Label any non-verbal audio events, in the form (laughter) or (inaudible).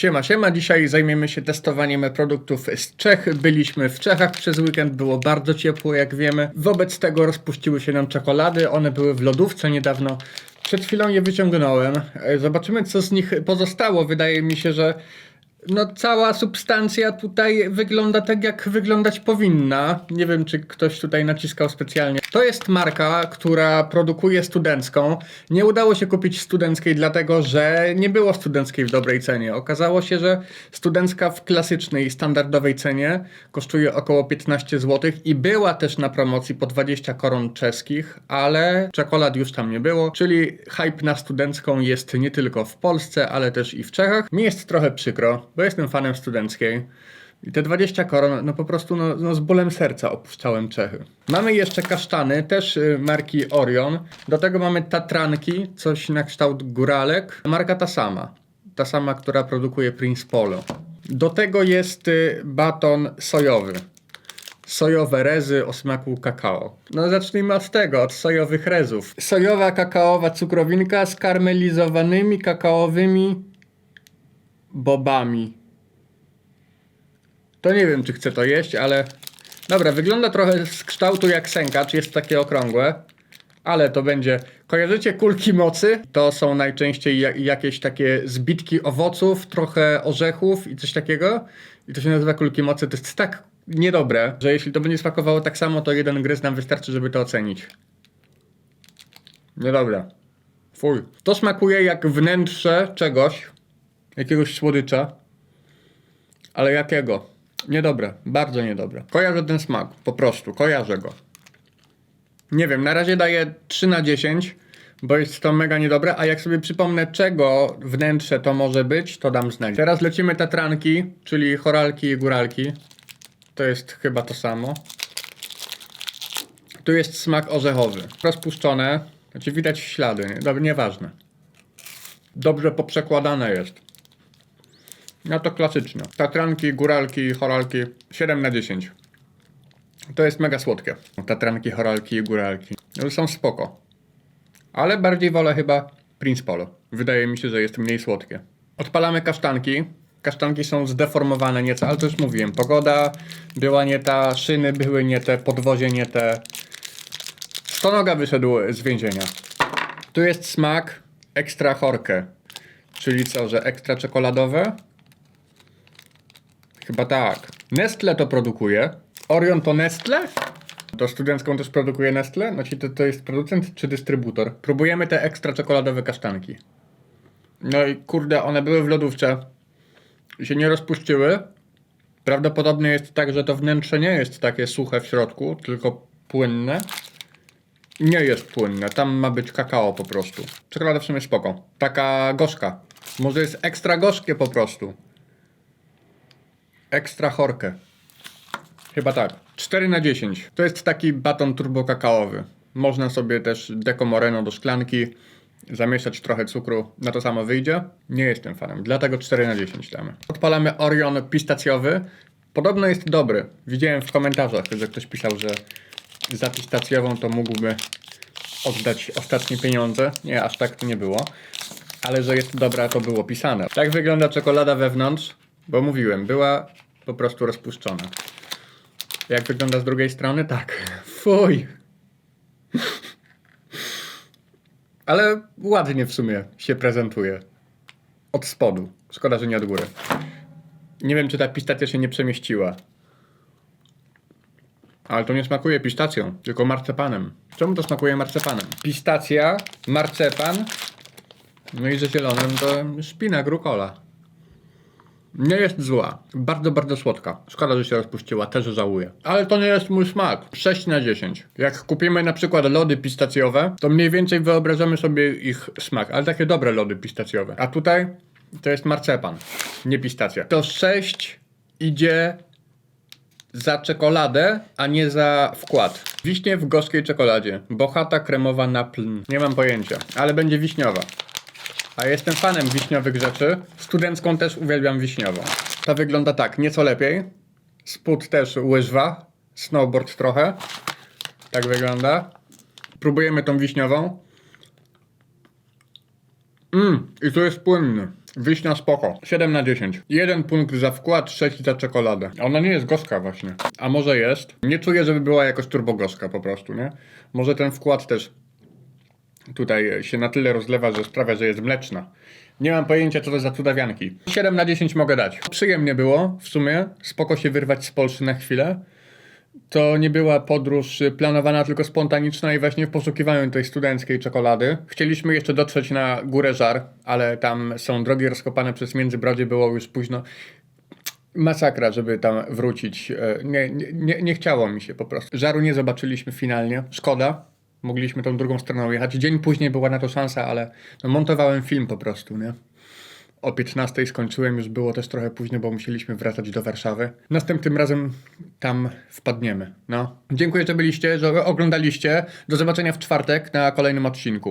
Siema, siema. Dzisiaj zajmiemy się testowaniem produktów z Czech. Byliśmy w Czechach przez weekend, było bardzo ciepło, jak wiemy. Wobec tego rozpuściły się nam czekolady. One były w lodówce niedawno. Przed chwilą je wyciągnąłem. E, Zobaczymy, co z nich pozostało. Wydaje mi się, że no, cała substancja tutaj wygląda tak, jak wyglądać powinna. Nie wiem, czy ktoś tutaj naciskał specjalnie. To jest marka, która produkuje studencką. Nie udało się kupić studenckiej, dlatego że nie było studenckiej w dobrej cenie. Okazało się, że studencka w klasycznej, standardowej cenie kosztuje około 15 zł i była też na promocji po 20 koron czeskich, ale czekolad już tam nie było, czyli hype na studencką jest nie tylko w Polsce, ale też i w Czechach. Mi jest trochę przykro, bo jestem fanem studenckiej. I te 20 koron, no po prostu no, no z bólem serca opuszczałem Czechy. Mamy jeszcze kasztany, też y, marki Orion. Do tego mamy tatranki, coś na kształt góralek. Marka ta sama. Ta sama, która produkuje Prince Polo. Do tego jest y, baton sojowy. Sojowe rezy o smaku kakao. No zacznijmy od tego, od sojowych rezów. Sojowa kakaowa cukrowinka z karmelizowanymi kakaowymi bobami. To nie wiem, czy chcę to jeść, ale. Dobra, wygląda trochę z kształtu jak sękacz, jest takie okrągłe. Ale to będzie. Kojarzycie kulki mocy? To są najczęściej ja- jakieś takie zbitki owoców, trochę orzechów i coś takiego. I to się nazywa kulki mocy. To jest tak niedobre, że jeśli to będzie smakowało tak samo, to jeden gryz nam wystarczy, żeby to ocenić. Niedobre. Fuj. To smakuje jak wnętrze czegoś, jakiegoś słodycza. Ale jakiego? Niedobre, bardzo niedobre. Kojarzę ten smak, po prostu, kojarzę go. Nie wiem, na razie daję 3 na 10, bo jest to mega niedobre, a jak sobie przypomnę czego wnętrze to może być, to dam znać. Teraz lecimy tatranki, czyli choralki i góralki. To jest chyba to samo. Tu jest smak orzechowy. Rozpuszczone, znaczy widać ślady, nie? Nieważne. Dobrze poprzekładane jest. No to klasyczne. Tatranki, góralki, choralki 7 na 10. To jest mega słodkie. Tatranki, choralki i góralki. No, są spoko. Ale bardziej wolę chyba Prince Polo. Wydaje mi się, że jest mniej słodkie. Odpalamy kasztanki. Kasztanki są zdeformowane nieco, ale to już mówiłem. Pogoda była nie ta, szyny były nie te, podwozie nie te. Stonoga wyszedł z więzienia. Tu jest smak ekstra chorkę. Czyli co, że ekstra czekoladowe? Chyba tak. Nestle to produkuje. Orion to Nestle? To studencką też produkuje Nestle? Znaczy to, to jest producent czy dystrybutor? Próbujemy te ekstra czekoladowe kasztanki. No i kurde, one były w lodówce. I się nie rozpuściły. Prawdopodobnie jest tak, że to wnętrze nie jest takie suche w środku, tylko płynne. Nie jest płynne, tam ma być kakao po prostu. Czekolada w sumie spoko. Taka gorzka. Może jest ekstra gorzkie po prostu. Ekstra chorkę. Chyba tak. 4 na 10. To jest taki baton turbo kakaowy. Można sobie też Deco Moreno do szklanki zamieszać trochę cukru, na to samo wyjdzie. Nie jestem fanem, dlatego 4 na 10 damy. Odpalamy Orion pistacjowy. Podobno jest dobry. Widziałem w komentarzach, że ktoś pisał, że za pistacjową to mógłby oddać ostatnie pieniądze. Nie, aż tak to nie było. Ale że jest dobra, to było pisane. Tak wygląda czekolada wewnątrz, bo mówiłem, była po prostu rozpuszczona. Jak wygląda z drugiej strony? Tak. (laughs) Fuj. Ale ładnie w sumie się prezentuje. Od spodu. Szkoda, że nie od góry. Nie wiem, czy ta pistacja się nie przemieściła. Ale to nie smakuje pistacją, tylko marcepanem. Czemu to smakuje marcepanem? Pistacja, marcepan, no i ze zielonym to szpinak, rukola. Nie jest zła. Bardzo, bardzo słodka. Szkoda, że się rozpuściła, też żałuję. Ale to nie jest mój smak. 6 na 10. Jak kupimy na przykład lody pistacjowe, to mniej więcej wyobrażamy sobie ich smak, ale takie dobre lody pistacjowe. A tutaj to jest marcepan, nie pistacja. To 6 idzie za czekoladę, a nie za wkład. Wiśnie w gorzkiej czekoladzie. Bochata kremowa na pln. Nie mam pojęcia, ale będzie wiśniowa. A jestem fanem wiśniowych rzeczy. Studencką też uwielbiam wiśniową. To wygląda tak, nieco lepiej. Spód też łyżwa. Snowboard trochę. Tak wygląda. Próbujemy tą wiśniową. Mmm, i to jest płynny. Wiśnia spoko. 7 na 10. Jeden punkt za wkład, 6 za czekoladę. Ona nie jest gorzka właśnie. A może jest? Nie czuję, żeby była jakoś turbogorzka po prostu, nie? Może ten wkład też tutaj się na tyle rozlewa, że sprawia, że jest mleczna. Nie mam pojęcia, co to za cudawianki. 7 na 10 mogę dać. Przyjemnie było w sumie. Spoko się wyrwać z Polski na chwilę. To nie była podróż planowana, tylko spontaniczna i właśnie w poszukiwaniu tej studenckiej czekolady. Chcieliśmy jeszcze dotrzeć na Górę Żar, ale tam są drogi rozkopane przez Międzybrodzie, było już późno. Masakra, żeby tam wrócić. E, nie, nie, nie chciało mi się po prostu. Żaru nie zobaczyliśmy finalnie. Szkoda. Mogliśmy tą drugą stroną jechać. Dzień później była na to szansa, ale no, montowałem film po prostu, nie? O 15 skończyłem, już było też trochę późno, bo musieliśmy wracać do Warszawy. Następnym razem tam wpadniemy. No. Dziękuję, że byliście, że oglądaliście. Do zobaczenia w czwartek na kolejnym odcinku.